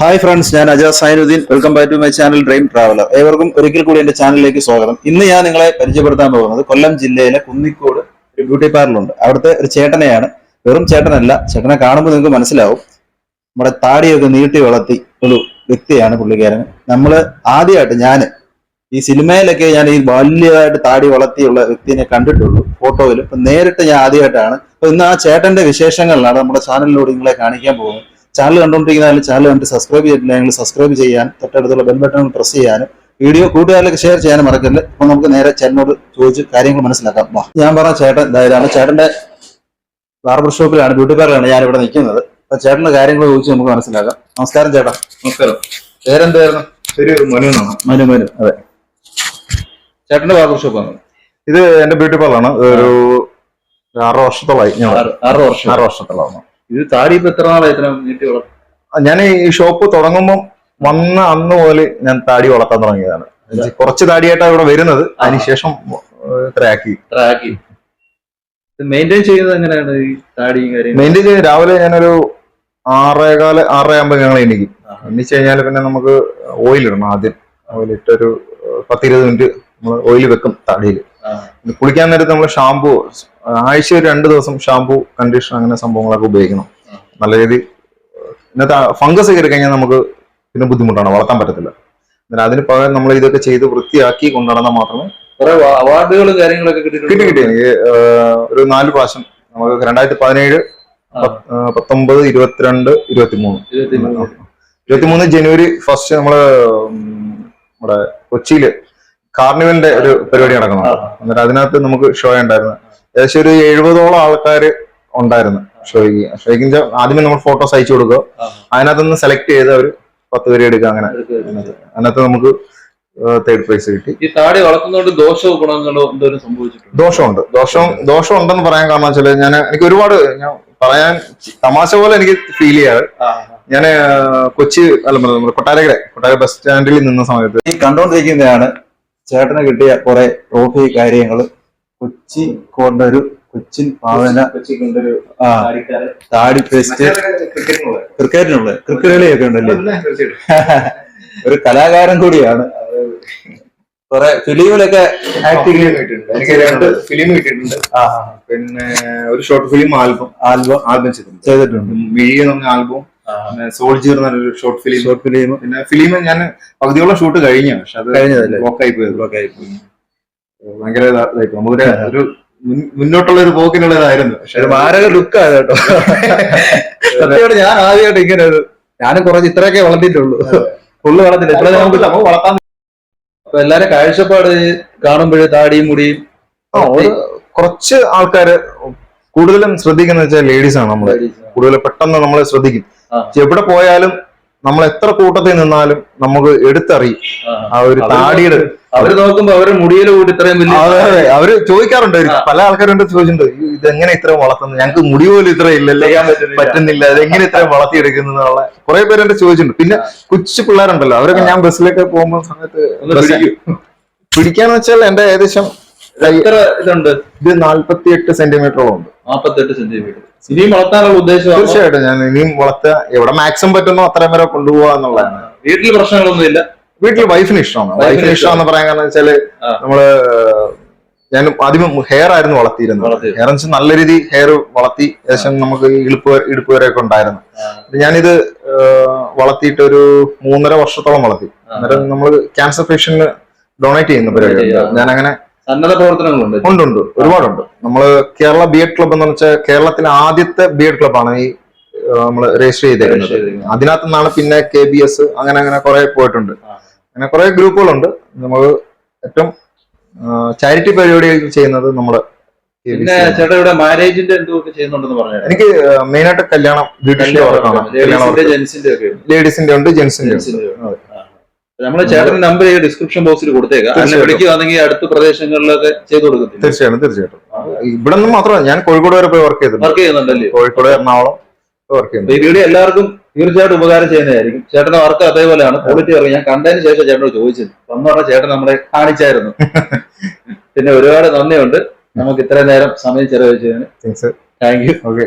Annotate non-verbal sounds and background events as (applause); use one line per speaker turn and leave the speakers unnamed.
Hi friends ഞാൻ Ajas Sainudheen. Welcome back to my channel dream traveller. ഏവർക്കും ഒരിക്കൽ കൂടി എന്റെ ചാനലിലേക്ക് സ്വാഗതം. ഇന്ന് ഞാൻ നിങ്ങളെ പരിചയപ്പെടുത്താൻ പോകുന്നത് കൊല്ലം ജില്ലയിലെ കുന്നിക്കോട് ഒരു ബ്യൂട്ടി പാർലറുണ്ട്. അവിടുത്തെ ഒരു ചേട്ടനെയാണ്. വെറും ചേട്ടനല്ല ചേട്ടനെ കാണുമ്പോൾ നിങ്ങൾക്ക് മനസ്സിലാവും. നമ്മുടെ താടിയൊക്കെ നീട്ടി വളർത്തി ഒരു വ്യക്തിയാണ് പുള്ളിക്കാരൻ. നമ്മൾ ആദ്യമായിട്ട് ഞാൻ ഈ സിനിമയിലൊക്കെ ഞാൻ ഈ വലിയതായിട്ട് താടി വളർത്തിയുള്ള വ്യക്തിനെ കണ്ടിട്ടുള്ളൂ ഫോട്ടോയിൽ ഇപ്പൊ നേരിട്ട് ഞാൻ ആദ്യമായിട്ടാണ്. അപ്പൊ ഇന്ന് ആ ചേട്ടന്റെ വിശേഷങ്ങളിലാണ് നമ്മുടെ ചാനലിലൂടെ നിങ്ങളെ കാണിക്കാൻ പോകുന്നത്. ചാനൽ കണ്ടുകൊണ്ടിരിക്കുന്ന ചാനൽ കണ്ട് സബ്സ്ക്രൈബ് ചെയ്തിട്ടില്ലെങ്കിൽ സബ്സ്ക്രൈബ് ചെയ്യാൻ തൊട്ടടുത്തുള്ള ബെൽ ബട്ടൺ പ്രസ് ചെയ്യാനും വീഡിയോ കൂട്ടുകാരിലേക്ക് ഷെയർ ചെയ്യാനും മറക്കരുത്. അപ്പൊ നമുക്ക് നേരെ ചേട്ടനോട് ചോദിച്ച് കാര്യങ്ങൾ മനസ്സിലാക്കാം. വാ. ഞാൻ പറഞ്ഞ ചേട്ടൻ ഇതാണ് ചേട്ടന്റെ ബാർബർ ഷോപ്പിലാണ് ബ്യൂട്ടി പാർലറാണ് ഞാൻ ഇവിടെ നിൽക്കുന്നത്. അപ്പൊ ചേട്ടന്റെ കാര്യങ്ങൾ ചോദിച്ച് നമുക്ക് മനസ്സിലാക്കാം. നമസ്കാരം ചേട്ടാ.
നമസ്കാരം.
പേരെന്തായിരുന്നു?
ശരി മനു എന്നാണ്.
മനു മനു. അതെ. ചേട്ടന്റെ ബാർബർ ഷോപ്പാണ്
ഇത് എന്റെ ബ്യൂട്ടി പാർലറാണ് ഒരു ആറ് വർഷത്തോളമായി ഞാൻ
ആറ് ആറ് വർഷം.
ആറ് വർഷത്തോളമാണ്
ഇത് താടി ഇപ്പൊ എത്ര നാളായി ഇത്ര നീട്ടി വളർത്തും?
ഞാൻ ഈ ഷോപ്പ് തുടങ്ങുമ്പോൾ വന്ന അന്ന് മുതൽ ഞാൻ താടി വളർത്താൻ തുടങ്ങിയതാണ്. കുറച്ച് താടിയായിട്ടാണ് ഇവിടെ വരുന്നത്. അതിനുശേഷം
ട്രാക്ക് ട്രാക്കി മെയിന്റെയിൻ ചെയ്യുന്നത് എങ്ങനെയാണ് ഈ താടിയും കാര്യം
മെയിന്റെയിൻ ചെയ്യുന്നത് രാവിലെ ഞാനൊരു ആറേകാൽ ആറര ആകുമ്പോൾ ഞങ്ങൾ എണീക്കും എണീച്ച് കഴിഞ്ഞാൽ പിന്നെ നമുക്ക് ഓയിൽ ഇടണം ആദ്യം. ഓയിലിട്ടൊരു പത്തിരുപത് മിനിറ്റ് നമ്മൾ ഓയിൽ വെക്കും താടിയിൽ. കുളിക്കാൻ നേരത്ത് നമ്മൾ ഷാമ്പു ആഴ്ച ഒരു രണ്ട് ദിവസം ഷാമ്പു കണ്ടീഷണർ അങ്ങനെ സംഭവങ്ങളൊക്കെ ഉപയോഗിക്കണം. നല്ല രീതി ഇന്നത്തെ ഫംഗസ് കയറി കഴിഞ്ഞാൽ നമുക്ക് പിന്നെ ബുദ്ധിമുട്ടാണ് വളർത്താൻ പറ്റത്തില്ല എന്നാൽ അതിന് പകരം നമ്മൾ ഇതൊക്കെ ചെയ്ത് വൃത്തിയാക്കി കൊണ്ടുനടന്നാൽ മാത്രമേ
കുറെ അവാർഡുകളും കാര്യങ്ങളൊക്കെ
കിട്ടി കിട്ടി എനിക്ക് ഒരു നാല് പ്രാവശ്യം നമുക്ക് രണ്ടായിരത്തി പതിനേഴ്. പത്തൊമ്പത് ഇരുപത്തിരണ്ട് ഇരുപത്തിമൂന്ന്.
ഇരുപത്തിമൂന്ന്
ജനുവരി ഫസ്റ്റ് നമ്മൾ നമ്മുടെ കൊച്ചിയിൽ കാർണിവലിന്റെ ഒരു പരിപാടി
നടക്കുന്നത്.
എന്നിട്ട് അതിനകത്ത് നമുക്ക് ഷോ ഉണ്ടായിരുന്നു. ഏകദേശം ഒരു എഴുപതോളം ആൾക്കാർ ഉണ്ടായിരുന്നു ഷോയ്ക്ക്. ഷോയ്ക്ക് ആദ്യമേ നമ്മൾ ഫോട്ടോസ് അയച്ചു കൊടുക്കുക. അതിനകത്ത് നിന്ന് സെലക്ട് ചെയ്ത് അവർ പത്ത് പേര് എടുക്കുക അങ്ങനെ. അതിനകത്ത് നമുക്ക് തേർഡ് പ്രൈസ് കിട്ടി.
ഈ താടി വളർത്തുന്നതുകൊണ്ട് ദോഷവും ഗുണങ്ങളോ എന്തോരം സംഭവിച്ചിട്ടുണ്ട്?
ദോഷമുണ്ട്. ദോഷം ദോഷം ഉണ്ടെന്ന് പറയാൻ കാരണം വെച്ചാൽ ഞാൻ എനിക്ക് ഒരുപാട് ഞാൻ പറയാൻ തമാശ പോലെ എനിക്ക് ഫീൽ ചെയ്യാറ്. ഞാൻ കൊച്ചി അല്ല നമ്മുടെ കൊട്ടാരക്കര കൊട്ടാര ബസ് സ്റ്റാൻഡിൽ നിന്ന സമയത്ത്
ഈ കണ്ടോണ്ടിരിക്കുന്നതാണ് ചേട്ടന് കിട്ടിയ കുറെ ട്രോഫി കാര്യങ്ങൾ കൊച്ചി കൊണ്ടൊരു കൊച്ചിൻ പാവന താടി ഫെസ്റ്റ് ക്രിക്കറ്റിനുള്ള ക്രിക്കറ്റ് കളിയൊക്കെ ഉണ്ടല്ലേ? (laughs) ഒരു കലാകാരൻ കൂടിയാണ്. കുറെ ഫിലിമിലൊക്കെ ആക്ടിങ്
എനിക്ക് രണ്ട് ഫിലിം കിട്ടിയിട്ടുണ്ട്. പിന്നെ ഒരു short film album
album
album ചെയ്തിട്ടുണ്ട്. പറഞ്ഞ ആൽബം. സോൾജിയർ എന്നൊരു ഷോർട്ട് ഫിലിം
ഷോർട്ട് ഫിലിം
പിന്നെ ഫിലിം ഞാൻ പകുതിയോളം ഷൂട്ട് കഴിഞ്ഞു. പക്ഷെ അത്
കഴിഞ്ഞതല്ലേ?
ബ്ലോക്കായി പോയത് ഭയങ്കര ആയി പോയി. നമുക്കൊരു ഒരു മുന്നോട്ടുള്ള ഒരു പോക്കിനുള്ളതായിരുന്നു. പക്ഷെ
മാരക ലുക്കാണ് കേട്ടോ. സത്യമായിട്ട് ഞാൻ ആദ്യമായിട്ട് ഇങ്ങനെ ഒരു ഞാനും കുറച്ച് ഇത്രയൊക്കെ വളർത്തിയിട്ടുള്ളൂ. ഫുള്ള് വളർത്തില്ല ഇത്ര നമുക്ക്
നമുക്ക് വളർത്താൻ
അപ്പൊ എല്ലാരും കാഴ്ചപ്പാട് കാണുമ്പോഴേ താടിയും മുടിയും
കുറച്ച് ആൾക്കാര് കൂടുതലും ശ്രദ്ധിക്കുന്ന വെച്ചാൽ ലേഡീസ് ആണ് നമ്മൾ. കൂടുതൽ പെട്ടെന്ന് നമ്മളെ ശ്രദ്ധിക്കും. എവിടെ പോയാലും നമ്മൾ എത്ര കൂട്ടത്തിൽ നിന്നാലും നമുക്ക് എടുത്തറിയും. ആ. ഒരു
അവർ
താടിയുടെ
അവർ നോക്കുമ്പോ അവരുടെ മുടിയിൽ കൂടി ഇത്രയും വലിയ
അതെ, അതെ. അവർ ചോദിക്കാറുണ്ട്. പല ആൾക്കാരും ചോദിച്ചിട്ടുണ്ട്. "ഈ ഇതെങ്ങനെ ഇത്രയും വളർത്തുന്നത് ഞങ്ങൾക്ക് മുടി പോലും ഇത്ര ഇല്ലല്ലോ.
ചെയ്യാൻ പറ്റുന്നില്ല.
അതെങ്ങനെ ഇത്രയും വളർത്തിയെടുക്കുന്നു എന്നുള്ള കുറെ പേര് എന്റെ ചോദിച്ചിട്ടുണ്ട്. പിന്നെ കൊച്ചു പിള്ളേരുണ്ടല്ലോ. അവരൊക്കെ ഞാൻ ബസ്സിലൊക്കെ പോകുമ്പോൾ സമയത്ത് പിടിക്കാന്ന് വെച്ചാൽ എന്റെ ഏകദേശം ഇത് നാല്പത്തി എട്ട് സെന്റിമീറ്ററോളം ഉണ്ട്
നാപ്പത്തെട്ട് സെന്റിമീറ്റർ. ഇനിയും വളർത്താനുള്ള ഉദ്ദേശം
തീർച്ചയായിട്ടും ഞാൻ ഇനിയും വളർത്തുക. എവിടെ മാക്സിമം പറ്റുന്നോ അത്രയും വരെ കൊണ്ടുപോകുക എന്നുള്ളതാണ്
വീട്ടിൽ പ്രശ്നങ്ങളൊന്നും ഇല്ല.
വീട്ടിൽ വൈഫിന് ഇഷ്ടമാണ്.
വൈഫിന്
ഇഷ്ടമെന്ന് ഇഷ്ടമാണെന്ന് പറയാൻ കാരണം
വെച്ചാൽ
നമ്മൾ ഞാൻ ആദ്യം ഹെയർ ആയിരുന്നു വളർത്തിയിരുന്നത്. ഹെയർ വെച്ചാൽ നല്ല രീതി ഹെയർ വളർത്തി ഏകദേശം നമുക്ക് ഇടുപ്പ് വരെ- ഇടുപ്പ് വരെയൊക്കെ ഉണ്ടായിരുന്നു. ഇത് ഞാനിത് വളർത്തിയിട്ട് ഒരു മൂന്നര വർഷത്തോളം വളർത്തി. അന്നേരം നമ്മൾ ക്യാൻസർ പേഷ്യന്റിന് ഡൊണേറ്റ് ചെയ്യുന്ന പരിപാടി. ഞാൻ അങ്ങനെ
സന്നദ്ധ പ്രവർത്തനങ്ങളുണ്ട്.
ഉണ്ട് ഉണ്ട്. ഒരുപാടുണ്ട്. നമ്മൾ കേരള ബി എഡ് ക്ലബ് എന്ന് വെച്ചാൽ കേരളത്തിലെ ആദ്യത്തെ ബി എഡ് ക്ലബ്ബാണ് ഈ നമ്മൾ രജിസ്റ്റർ ചെയ്തേക്കുന്നത്.
ചെയ്തേക്കുന്നത്.
അതിനകത്ത് നിന്നാണ് പിന്നെ കെ ബി എസ് അങ്ങനെ അങ്ങനെ കുറെ പോയിട്ടുണ്ട്. അങ്ങനെ കുറെ ഗ്രൂപ്പുകളുണ്ട്. നമ്മൾ ഏറ്റവും ചാരിറ്റി പരിപാടികൾ ചെയ്യുന്നത് നമ്മുടെ
പിന്നെ ചേട്ടാ ഇവിടെ മാരേജിന്റെ എന്തൊക്കെ ചെയ്യുന്നുണ്ടെന്ന് പറഞ്ഞു
എനിക്ക് മെയിൻ ആയിട്ട് കല്യാണം ബ്യൂട്ടീഷ്യന്റെ വർക്കാണ്. കല്യാണം
ലേഡീസിന്റെ ഉണ്ട്.
ജെന്റ്സിന്റെ ഉണ്ട്.
നമ്മളെ ചേട്ടൻ നമ്പർ ഈ ഡിസ്ക്രിപ്ഷൻ ബോക്സിൽ കൊടുത്തേക്കാം. വിളിക്കുകയാണെങ്കിൽ അടുത്ത പ്രദേശങ്ങളിലൊക്കെ ചെയ്തു കൊടുക്കും
തീർച്ചയായിട്ടും തീർച്ചയായിട്ടും. ഇവിടെ നിന്ന് മാത്രമല്ല ഞാൻ കോഴിക്കോട് വരെ പോയി വർക്ക് ചെയ്തിട്ടുണ്ട്.
വർക്ക് ചെയ്യുന്നുണ്ടല്ലേ?
കോഴിക്കോട് എറണാകുളം വർക്ക് ചെയ്യുന്നുണ്ട്.
വീഡിയോ എല്ലാവർക്കും തീർച്ചയായിട്ടും ഉപകാരം ചെയ്യുന്നതായിരിക്കും. ചേട്ടന്റെ വർക്ക് അതേപോലെയാണ്. ക്വാളിറ്റി വർക്ക് ഞാൻ കണ്ടതിന് ശേഷം ചേട്ടനോട് ചോദിച്ചത് വന്നു പറഞ്ഞ ചേട്ടൻ നമ്മളെ കാണിച്ചായിരുന്നു. (laughs) പിന്നെ ഒരുപാട് നന്ദിയുണ്ട്. നമുക്ക് ഇത്രയും നേരം സമയം ചെലവഴിച്ചതിന്. Thank you
okay